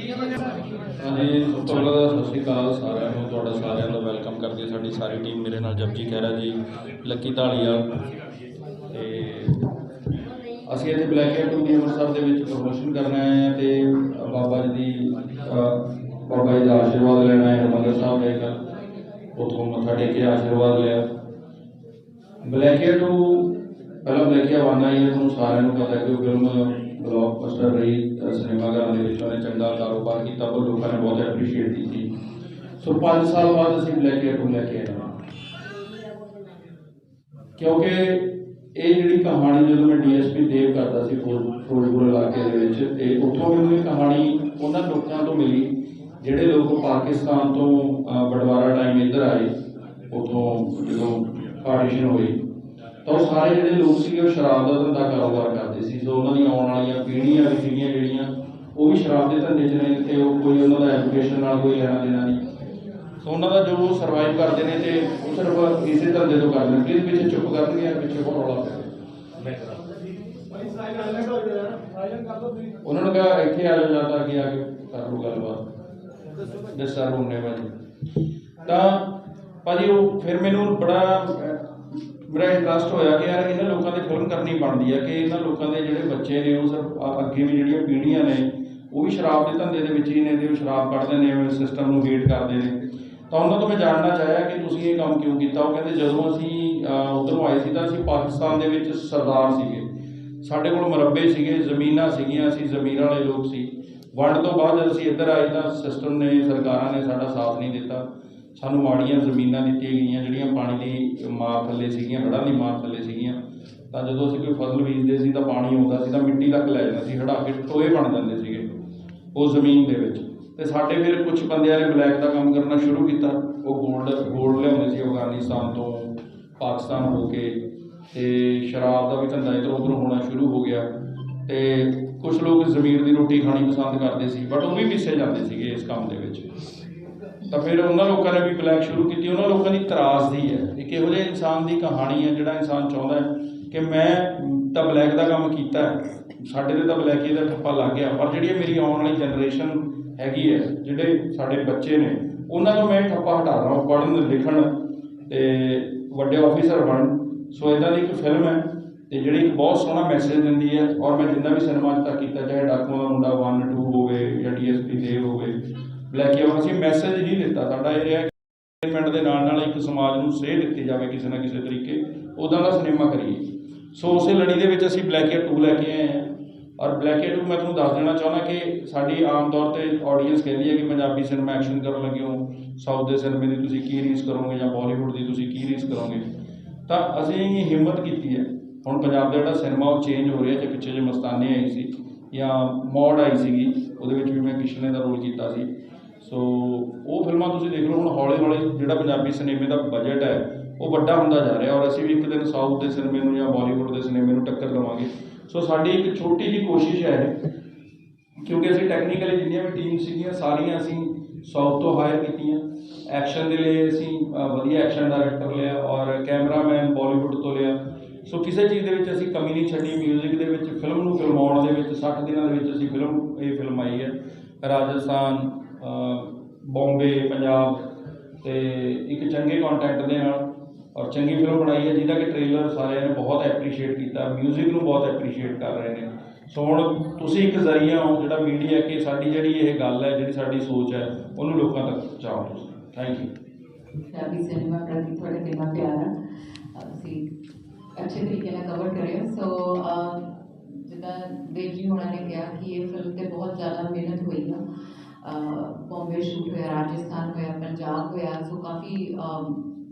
ਹਾਂਜੀ, ਸਭ ਤੋਂ ਪਹਿਲਾਂ ਸਤਿ ਸ਼੍ਰੀ ਅਕਾਲ ਸਾਰਿਆਂ ਨੂੰ, ਤੁਹਾਡਾ ਸਾਰਿਆਂ ਨੂੰ ਵੈਲਕਮ ਕਰਦੀ ਹੈ ਸਾਡੀ ਸਾਰੀ ਟੀਮ ਮੇਰੇ ਨਾਲ ਜਪਜੀ ਖਹਿਰਾ ਜੀ, ਲੱਕੀ ਢਾਲੀਆ ਤੇ ਅਸੀਂ ਇੱਥੇ ਬਲੈਕ ਹੈਡ ਟੂ ਦੀ ਅੰਮ੍ਰਿਤਸਰ ਦੇ ਵਿੱਚ ਪ੍ਰਮੋਸ਼ਨ ਕਰਨਾ ਹੈ ਹਾਂ ਤੇ ਬਾਬਾ ਜੀ ਦੀ ਬਾਬਾ ਜੀ ਦਾ ਆਸ਼ੀਰਵਾਦ ਲੈਣਾ ਹੈ ਹਾਂ ਸਾਹਿਬ ਦੇ ਘਰ ਉੱਥੋਂ ਮੱਥਾ ਟੇਕ ਕੇ ਆਸ਼ੀਰਵਾਦ ਲਿਆ। ਬਲੈਕ ਹੈਡ ਟੂ ਪਹਿਲਾਂ ਬਲੈਕ ਹੈਡ ਵਨ ਆਈ ਤੁਹਾਨੂੰ ਸਾਰਿਆਂ ਨੂੰ ਪਤਾ ਕਿ ਉਹ ਫਿਲਮ ਬਲੌਕਬਸਟਰ ਰਹੀ ਅਹ ਸਿਨੇਮਾ ਦੇ ਵਿੱਚ ਉਹਨੇ ਚੰਗਾ ਕਾਰੋਬਾਰ ਕੀਤਾ ਪਰ ਲੋਕਾਂ ਨੇ ਬਹੁਤ ਐਪਰੀਸ਼ੀਏਟ ਕੀਤੀ। ਸੋ 5 ਸਾਲ ਬਾਅਦ ਅਸੀਂ ਬਲੈਕ ਹੈਡ ਟੂ ਲੈ ਕੇ ਆਏ ਕਿਉਂਕਿ ਇਹ ਜਿਹੜੀ ਕਹਾਣੀ ਜਦੋਂ ਮੈਂ ਡੀਐਸਪੀ ਦੇਵ ਕਰਦਾ ਸੀ ਫਿਰੋਜ਼- ਫਿਰੋਜ਼ਪੁਰ ਇਲਾਕੇ ਦੇ ਵਿੱਚ ਤੇ ਉੱਥੋਂ ਮੈਨੂੰ ਇਹ ਕਹਾਣੀ ਉਹਨਾਂ ਲੋਕਾਂ ਤੋਂ ਮਿਲੀ ਜਿਹੜੇ ਲੋਕ ਪਾਕਿਸਤਾਨ ਤੋਂ ਅਹ, ਬਟਵਾਰਾ ਟਾਈਮ ਇੱਧਰ ਆਏ ਉੱਥੋਂ ਜਦੋਂ ਪਾਰਟੀਸ਼ਨ ਹੋਈ। ਤਾਂ ਉਹ ਸਾਰੇ ਜਿਹੜੇ ਲੋਕ ਸੀਗੇ ਉਹ ਸ਼ਰਾਬ ਦਾ ਧੰਦਾ ਕਾਰੋਬਾਰ ਕਰਦੇ ਸੀ। ਸੋ ਉਹਨਾਂ ਦੀਆਂ ਆਉਣ ਵਾਲੀਆਂ ਪੀੜ੍ਹੀਆਂ ਵੀ ਸੀਗੀਆਂ ਜਿਹੜੀਆਂ, ਉਹ ਵੀ ਸ਼ਰਾਬ ਦੇ ਧੰਦੇ 'ਚ ਨੇ ਤੇ ਉਹ ਕੋਈ ਉਹਨਾਂ ਦਾ ਐਜੂਕੇਸ਼ਨ ਨਾਲ ਕੋਈ ਲੈਣਾ ਦੇਣਾ ਨਹੀਂ। ਸੋ ਉਹਨਾਂ ਦਾ ਜੋ ਸਰਵਾਈਵ ਕਰਦੇ ਨੇ ਤੇ ਉਹ ਸਿਰਫ ਇਸੇ ਧੰਦੇ ਤੋਂ ਕਰਦੇ ਨੇ। ਪਲੀਜ਼ ਪਿੱਛੇ ਚੁੱਪ ਕਰਨਗੇ ਯਾਰ ਪਿੱਛੇ ਬਹੁਤ ਰੌਲਾ ਪਿਆ ਉਹਨਾਂ ਨੂੰ ਕਿਹਾ, ਇੱਥੇ ਆ ਜਾਓ ਜਾਂ ਤਾਂ ਆ ਕੇ ਕਰ ਲਓ ਗੱਲਬਾਤ। ਡਿਸਟਰਬ ਹੋਣੇ ਭਾਜੀ। ਤਾਂ ਭਾਜੀ, ਉਹ ਫਿਰ ਮੈਨੂੰ ਬੜਾ ਮੇਰਾ ਇੰਟਰਸਟ ਹੋਇਆ ਕਿ ਯਾਰ ਇਹਨਾਂ ਲੋਕਾਂ ਦੀ ਫਿਲਮ ਕਰਨੀ ਬਣਦੀ ਹੈ ਕਿ ਇਹਨਾਂ ਲੋਕਾਂ ਦੇ ਜਿਹੜੇ ਬੱਚੇ ਨੇ ਉਹ ਸਿਰਫ ਅੱਗੇ ਵੀ ਜਿਹੜੀਆਂ ਪੀੜ੍ਹੀਆਂ ਨੇ, ਉਹ ਵੀ ਸ਼ਰਾਬ ਦੇ ਧੰਦੇ ਦੇ ਵਿੱਚ ਹੀ ਨੇ ਤੇ ਉਹ ਸ਼ਰਾਬ ਕੱਢਦੇ ਨੇ ਸਿਸਟਮ ਨੂੰ ਵੇਟ ਕਰਦੇ ਨੇ। ਤਾਂ ਉਹਨਾਂ ਤੋਂ ਮੈਂ ਜਾਣਨਾ ਚਾਹਿਆ ਕਿ ਤੁਸੀਂ ਇਹ ਕੰਮ ਕਿਉਂ ਕੀਤਾ? ਉਹ ਕਹਿੰਦੇ ਜਦੋਂ ਅਸੀਂ ਉਧਰੋਂ ਆਏ ਸੀ ਤਾਂ ਅਸੀਂ ਪਾਕਿਸਤਾਨ ਦੇ ਵਿੱਚ ਸਰਦਾਰ ਸੀਗੇ। ਸਾਡੇ ਕੋਲ ਮਰੱਬੇ ਸੀਗੇ, ਜ਼ਮੀਨਾਂ ਸੀਗੀਆਂ, ਅਸੀਂ ਜ਼ਮੀਰ ਵਾਲੇ ਲੋਕ ਸੀ। ਵੰਡ ਤੋਂ ਬਾਅਦ ਜਦ ਅਸੀਂ ਇੱਧਰ ਆਏ ਤਾਂ ਸਿਸਟਮ ਨੇ, ਸਰਕਾਰਾਂ ਨੇ ਸਾਡਾ ਸਾਥ ਨਹੀਂ ਦਿੱਤਾ। ਸਾਨੂੰ ਮਾੜੀਆਂ ਜ਼ਮੀਨਾਂ ਦਿੱਤੀਆਂ ਗਈਆਂ, ਜਿਹੜੀਆਂ ਪਾਣੀ ਦੀ ਮਾਰ ਥੱਲੇ ਸੀਗੀਆਂ, ਹੜ੍ਹਾਂ ਦੀ ਮਾਰ ਥੱਲੇ ਸੀਗੀਆਂ। ਤਾਂ ਜਦੋਂ ਅਸੀਂ ਕੋਈ ਫਸਲ ਬੀਜਦੇ ਸੀ ਤਾਂ ਪਾਣੀ ਆਉਂਦਾ ਸੀ ਤਾਂ ਮਿੱਟੀ ਤੱਕ ਲੈ ਜਾਂਦਾ ਸੀ ਹੜਾ ਕੇ ਟੋਏ ਬਣ ਜਾਂਦੇ ਸੀਗੇ ਉਹ ਜ਼ਮੀਨ ਦੇ ਵਿੱਚ। ਤੇ ਸਾਡੇ ਫਿਰ ਕੁਝ ਬੰਦਿਆਂ ਨੇ ਬਲੈਕ ਦਾ ਕੰਮ ਕਰਨਾ ਸ਼ੁਰੂ ਕੀਤਾ। ਉਹ 골ਡ 골ਡ ਲਿਆਉਂਦੇ ਸੀ ਅਫਗਾਨਿਸਤਾਨ ਤੋਂ, ਪਾਕਿਸਤਾਨ ਹੋ ਕੇ। ਤੇ ਸ਼ਰਾਬ ਦਾ ਵੀ ਧੰਦਾ ਇੱਧਰ ਉੱਧਰ ਹੋਣਾ ਸ਼ੁਰੂ ਹੋ ਗਿਆ। ਤੇ ਕੁਝ ਲੋਕ ਜ਼ਮੀਰ ਦੀ ਰੋਟੀ ਖਾਣੀ ਪਸੰਦ ਕਰਦੇ ਸੀ, ਬਟ ਉਹ ਵੀ ਮਿਸੇ ਜਾਂਦੇ ਸੀਗੇ ਇਸ ਕੰਮ ਦੇ ਵਿੱਚ। ਤਾਂ ਫਿਰ ਉਹਨਾਂ ਲੋਕਾਂ ਨੇ ਵੀ ਬਲੈਕ ਸ਼ੁਰੂ ਕੀਤੀ। ਉਹਨਾਂ ਲੋਕਾਂ ਦੀ ਤਰਾਸਦੀ ਹੈ ਇੱਕ ਇਹੋ ਜਿਹੇ ਇਨਸਾਨ ਦੀ ਕਹਾਣੀ ਹੈ, ਜਿਹੜਾ ਇਨਸਾਨ ਚਾਹੁੰਦਾ ਹੈ ਕਿ ਮੈਂ ਤਾਂ ਬਲੈਕ ਦਾ ਕੰਮ ਕੀਤਾ ਸਾਡੇ ਤੇ ਤਾਂ ਬਲੈਕੀ ਦਾ ਠੱਪਾ ਲੱਗ ਗਿਆ। ਪਰ ਜਿਹੜੀ ਮੇਰੀ ਆਉਣ ਵਾਲੀ ਜਨਰੇਸ਼ਨ ਹੈਗੀ ਹੈ, ਜਿਹੜੇ ਸਾਡੇ ਬੱਚੇ ਨੇ, ਉਹਨਾਂ ਨੂੰ ਮੈਂ ਠੱਪਾ ਹਟਾ ਰਹਾ ਹਾਂ, ਪੜ੍ਹਨ, ਲਿਖਣ ਤੇ ਵੱਡੇ ਆਫੀਸਰ ਬਣਨ ਸੋ ਇਦਾਂ ਦੀ ਇੱਕ ਫਿਲਮ ਹੈ ਤੇ ਜਿਹੜੀ ਇੱਕ ਬਹੁਤ ਸੋਹਣਾ ਮੈਸੇਜ ਦਿੰਦੀ ਹੈ ਔਰ ਮੈਂ ਜਿੰਨਾ ਵੀ ਸਿਨੇਮਾ ਤੱਕ ਕੀਤਾ, ਚਾਹੇ ਡਾਕੂਆਂ ਦਾ ਮੁੰਡਾ 1 2 ਹੋਵੇ ਜਾਂ ਡੀਐਸਪੀ ਦੇਵ ਹੋਵੇ ਬਲੈਕੀ ਹੋਵੇ ਅਸੀਂ ਮੈਸੇਜ ਨਹੀਂ ਦਿੱਤਾ। ਸਾਡਾ ਇਹ ਰਿਹਾ ਕਿ entertainment ਦੇ ਨਾਲ ਨਾਲ ਇੱਕ ਸਮਾਜ ਨੂੰ ਸੇਧ ਦਿੱਤੀ ਜਾਵੇ ਕਿਸੇ ਨਾ ਕਿਸੇ ਤਰੀਕੇ ਉਦਾਂ ਦਾ ਸਿਨੇਮਾ ਕਰੀਏ। ਸੋ ਉਸੇ ਲੜੀ ਦੇ ਵਿੱਚ ਅਸੀਂ ਬਲੈਕ 2 ਲੈ ਕੇ ਆਏ ਹਾਂ। ਔਰ ਬਲੈਕ 2 ਮੈਂ ਤੁਹਾਨੂੰ ਦੱਸ ਦੇਣਾ ਚਾਹੁੰਦਾ ਕਿ ਸਾਡੀ ਆਮ ਤੌਰ ਤੇ ਆਡੀਅנס ਕਹਿੰਦੀ ਹੈ ਕਿ ਪੰਜਾਬੀ ਸਿਨੇਮਾ ਐਕਸ਼ਨ ਕਰਨ ਲੱਗੇ ਹੋ। ਸਾਊਥ ਦੇ ਸਿਨੇਮੇ ਦੀ ਤੁਸੀਂ ਕੀ ਰੀਸ ਕਰੋਗੇ ਜਾਂ ਬਾਲੀਵੁੱਡ ਦੀ ਤੁਸੀਂ ਕੀ ਰੀਸ ਕਰੋਗੇ? ਤਾਂ ਅਸੀਂ ਹਿੰਮਤ ਕੀਤੀ ਹੈ। ਹੁਣ ਪੰਜਾਬ ਦਾ ਜਿਹੜਾ ਸਿਨੇਮਾ ਉਹ ਚੇਂਜ ਹੋ ਰਿਹਾ ਜੇ ਪਿੱਛੇ ਜੇ ਮਸਤਾਨੇ ਆਈ ਸੀ ਜਾਂ ਮੌੜ ਆਈ ਸੀਗੀ, ਉਹਦੇ ਵਿੱਚ ਵੀ ਮੈਂ ਕਿਸ਼ਨੇ ਦਾ ਰੋਲ ਕੀਤਾ ਸੀ। ਸੋ ਉਹ ਫਿਲਮਾਂ ਤੁਸੀਂ ਦੇਖ ਲਓ, ਹੁਣ ਹੌਲੀ ਹੌਲੀ ਜਿਹੜਾ ਪੰਜਾਬੀ ਸਿਨੇਮੇ ਦਾ ਬਜਟ ਹੈ, ਉਹ ਵੱਡਾ ਹੁੰਦਾ ਜਾ ਰਿਹਾ ਔਰ ਅਸੀਂ ਵੀ ਇੱਕ ਦਿਨ ਸਾਊਥ ਦੇ ਸਿਨੇਮੇ ਨੂੰ ਜਾਂ ਬਾਲੀਵੁੱਡ ਦੇ ਸਿਨੇਮੇ ਨੂੰ ਟੱਕਰ ਲਵਾਂਗੇ। ਸੋ ਸਾਡੀ ਇੱਕ ਛੋਟੀ ਜਿਹੀ ਕੋਸ਼ਿਸ਼ ਹੈ, ਕਿਉਂਕਿ ਅਸੀਂ ਟੈਕਨੀਕਲੀ ਜਿੰਨੀਆਂ ਵੀ ਟੀਮ ਸੀਗੀਆਂ, ਸਾਰੀਆਂ ਅਸੀਂ ਸਾਊਥ ਤੋਂ ਹਾਇਰ ਕੀਤੀਆਂ। ਐਕਸ਼ਨ ਦੇ ਲਈ ਅਸੀਂ ਵਧੀਆ ਐਕਸ਼ਨ ਡਾਇਰੈਕਟਰ ਲਿਆ ਔਰ ਕੈਮਰਾਮੈਨ ਬਾਲੀਵੁੱਡ ਤੋਂ ਲਿਆ। ਸੋ ਕਿਸੇ ਚੀਜ਼ ਦੇ ਵਿੱਚ ਅਸੀਂ ਕਮੀ ਨਹੀਂ ਛੱਡੀ 뮤직 ਦੇ ਵਿੱਚ ਫਿਲਮ ਨੂੰ ਫਿਲਮਾਉਣ ਦੇ ਵਿੱਚ 60 ਦਿਨਾਂ ਦੇ ਵਿੱਚ ਅਸੀਂ ਫਿਲਮ ਇਹ ਫਿਲਮ ਆਈ ਹੈ। ਰਾਜਸਥਾਨ ਬੰਬੇ ਪੰਜਾਬ ਤੇ ਇੱਕ ਚੰਗੇ ਕੰਟੈਂਟ ਦੇ ਨਾਲ ਔਰ ਚੰਗੀ ਫਿਲਮ ਬਣਾਈ ਹੈ, ਜਿਹਦਾ ਕਿ ਟ੍ਰੇਲਰ ਸਾਰਿਆਂ ਨੇ ਬਹੁਤ ਐਪਰੀਸ਼ੀਏਟ ਕੀਤਾ 뮤직 ਨੂੰ ਬਹੁਤ ਐਪਰੀਸ਼ੀਏਟ ਕਰ ਰਹੇ ਨੇ। ਸੋ ਹੁਣ ਤੁਸੀਂ ਇੱਕ ਜ਼ਰੀਆ ਹੋ, ਜਿਹੜਾ ਮੀਡੀਆ ਕਿ ਸਾਡੀ ਜਿਹੜੀ ਇਹ ਗੱਲ ਹੈ, ਜਿਹੜੀ ਸਾਡੀ ਸੋਚ ਹੈ, ਉਹਨੂੰ ਲੋਕਾਂ ਤੱਕ ਪਹੁੰਚਾਓ ਤੁਸੀਂ। ਥੈਂਕ ਯੂ ਪੰਜਾਬੀ ਸਿਨੇਮਾ ਪ੍ਰਤੀ ਤੁਹਾਡਾ ਕਿੰਨਾ ਪਿਆਰ ਆ। ਤੁਸੀਂ ਅੱਛੇ ਤਰੀਕੇ ਨਾਲ ਕਵਰ ਕਰਿਆ ਸੋ ਜਿੱਦਾਂ ਦੇਵ ਜੀ ਹੋਣਾ ਨੇ ਕਿਹਾ ਕਿ ਇਹ ਫਿਲਮ ਤੇ ਬਹੁਤ ਜ਼ਿਆਦਾ ਮਿਹਨਤ ਹੋਈ ਆ ਅਹ, ਬੰਬੇ ਸ਼ੂਟ ਹੋਇਆ, ਰਾਜਸਥਾਨ ਹੋਇਆ, ਪੰਜਾਬ ਹੋਇਆ ਸੋ ਕਾਫੀ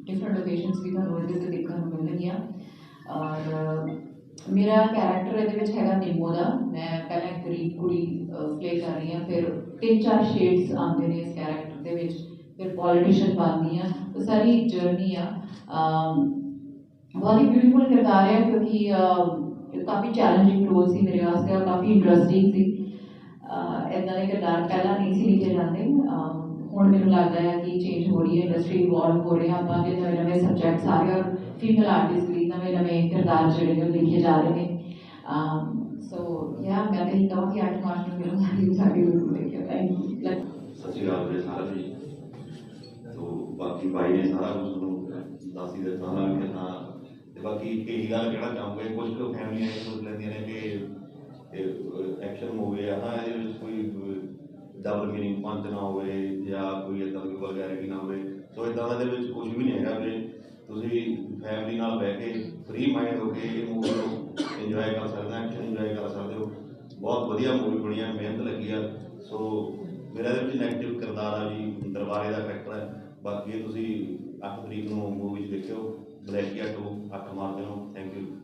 ਡਿਫਰੈਂਟ ਲੋਕੇਸ਼ਨਸ ਵੀ ਤੁਹਾਨੂੰ ਇਹਦੇ ਤੇ ਦੇਖਣ ਨੂੰ ਮਿਲਣਗੀਆਂ। ਔਰ, ਮੇਰਾ ਕੈਰੈਕਟਰ ਇਹਦੇ ਵਿੱਚ ਹੈਗਾ ਨਿੰਮੋ ਦਾ। ਮੈਂ ਪਹਿਲਾਂ ਇੱਕ ਗਰੀਬ ਕੁੜੀ ਪਲੇ ਕਰ ਰਹੀ ਹਾਂ, ਫਿਰ ਤਿੰਨ ਚਾਰ ਸ਼ੇਡਸ ਆਉਂਦੇ ਨੇ ਇਸ ਕੈਰੈਕਟਰ ਦੇ ਵਿੱਚ, ਫਿਰ ਪੋਲੀਟੀਸ਼ੀਅਨ ਬਣਦੀ ਆ ਉਹ ਸਾਰੀ ਜਰਨੀ ਆ। ਬਹੁਤ ਹੀ ਬਿਊਟੀਫੁਲ ਕਿਰਦਾਰ ਹੈ, ਕਿਉਂਕਿ ਕਾਫੀ ਚੈਲੰਜਿੰਗ ਰੋਲ ਸੀ ਮੇਰੇ ਵਾਸਤੇ ਔਰ ਕਾਫੀ ਇੰਟਰਸਟਿੰਗ ਸੀ। ਇਦਾਂ ਦੇ ਕਿਰਦਾਰ ਪਹਿਲਾਂ ਨਹੀਂ ਸੀ ਲਿਖੇ ਜਾਂਦੇ। ਹੁਣ ਮੈਨੂੰ ਲੱਗਦਾ ਹੈ ਕਿ ਚੇਂਜ ਹੋ ਰਹੀ ਹੈ ਇੰਡਸਟਰੀ ਇਵੋਲਵ ਹੋ ਰਹੀ ਹੈ। ਆਪਾਂ ਦੇ ਨਵੇਂ ਨਵੇਂ ਸਬਜੈਕਟਸ ਆ ਰਹੇ ਔਰ ਫੀਮੇਲ ਆਰਟਿਸਟ ਲਈ ਨਵੇਂ ਨਵੇਂ ਕਿਰਦਾਰ ਜਿਹੜੇ ਨੇ ਲਿਖੇ ਜਾ ਰਹੇ ਨੇ। ਸੋ ਯਾ ਮੈਂ ਤਾਂ ਇਹ ਕਹਾਂ ਕਿ ਆਰਟ ਮਾਰਚ ਨੂੰ ਮੇਰਾ ਸਾਰੀ ਸਾਡੀ ਰੂਪ ਦੇਖਿਆ ਥੈਂਕ ਯੂ ਸੱਚੀ ਗੱਲ ਹੈ ਸਾਰਾ ਜੀ ਤੋ ਬਾਕੀ ਭਾਈ ਨੇ ਸਾਰਾ ਕੁਝ ਤੁਹਾਨੂੰ ਦੱਸ ਹੀ ਦਿੱਤਾ, ਸਾਰਾ ਕਿ ਹਾਂ ਤੇ ਬਾਕੀ ਇਹੀ ਗੱਲ ਕਿਹੜਾ ਚਾਹੂੰਗਾ, ਕੁਝ ਕੁ ਫੈਮਲੀਆਂ ਇਹ ਸੋਚ ਲੈਂਦੀਆਂ ਨੇ ਕਿ ਐਕਸ਼ਨ ਮੂਵੀ ਆ ਨਾ ਇਹਦੇ ਵਿੱਚ ਕੋਈ ਡਬਲ ਮੀਨਿੰਗ ਪੰਚ ਨਾ ਹੋਵੇ ਜਾਂ ਕੋਈ ਇਦਾਂ ਦੀ ਵਲਗੈਰਿਟੀ ਨਾ ਹੋਵੇ। ਸੋ ਇਦਾਂ ਦਾ ਦੇ ਵਿੱਚ ਕੁਝ ਵੀ ਨਹੀਂ ਹੈਗਾ ਵੀ ਤੁਸੀਂ ਫੈਮਿਲੀ ਨਾਲ ਬਹਿ ਕੇ ਫ੍ਰੀ ਮਾਈਂਡ ਹੋ ਕੇ ਇਹ ਮੂਵੀ ਨੂੰ ਇੰਜੋਏ ਕਰ ਸਕਦੇ ਹੋ ਐਕਸ਼ਨ ਇੰਜੋਏ ਕਰ ਸਕਦੇ ਹੋ। ਬਹੁਤ ਵਧੀਆ ਮੂਵੀ ਬਣੀ ਆ, ਮਿਹਨਤ ਲੱਗੀ ਆ। ਸੋ ਮੇਰਾ ਇਹਦੇ ਵਿੱਚ ਨੈਗੇਟਿਵ ਕਿਰਦਾਰ ਆ ਜੀ, ਦਰਬਾਰੇ ਦਾ ਕਰੈਕਟਰ ਹੈ ਬਾਕੀ ਇਹ ਤੁਸੀਂ 8 ਤਰੀਕ ਨੂੰ ਮੂਵੀ ਦੇਖਿਓ। ਬਲੈਕੀਆ 2 ਅੱਖ ਮਾਰਦੇ ਹੋ ਥੈਂਕ ਯੂ